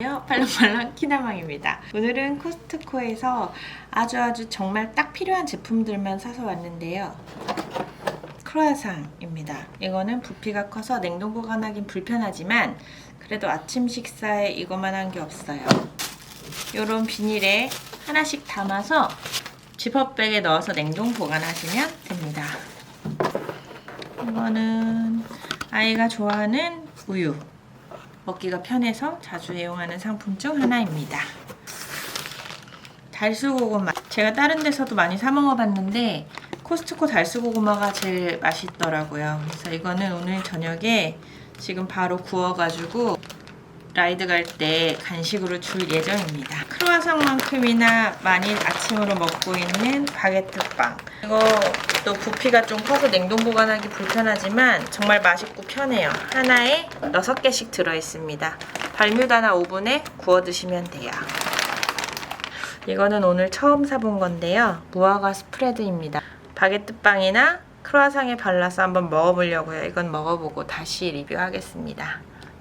안녕하세요. 팔랑팔랑 키나망입니다. 오늘은 코스트코에서 아주 아주 정말 딱 필요한 제품들만 사서 왔는데요. 크로아상입니다. 이거는 부피가 커서 냉동 보관하긴 불편하지만 그래도 아침 식사에 이거만한 게 없어요. 이런 비닐에 하나씩 담아서 지퍼백에 넣어서 냉동 보관하시면 됩니다. 이거는 아이가 좋아하는 우유. 먹기가 편해서 자주 애용하는 상품 중 하나입니다. 달수고구마. 제가 다른 데서도 많이 사 먹어봤는데 코스트코 달수고구마가 제일 맛있더라고요. 그래서 이거는 오늘 저녁에 지금 바로 구워가지고 라이드 갈 때 간식으로 줄 예정입니다. 크로아상만큼이나 많이 아침으로 먹고 있는 바게트 빵. 이거 또 부피가 좀 커서 냉동 보관하기 불편하지만 정말 맛있고 편해요. 하나에 6개씩 들어있습니다. 발뮤다나 오븐에 구워 드시면 돼요. 이거는 오늘 처음 사본 건데요. 무화과 스프레드입니다. 바게트 빵이나 크로아상에 발라서 한번 먹어보려고요. 이건 먹어보고 다시 리뷰하겠습니다.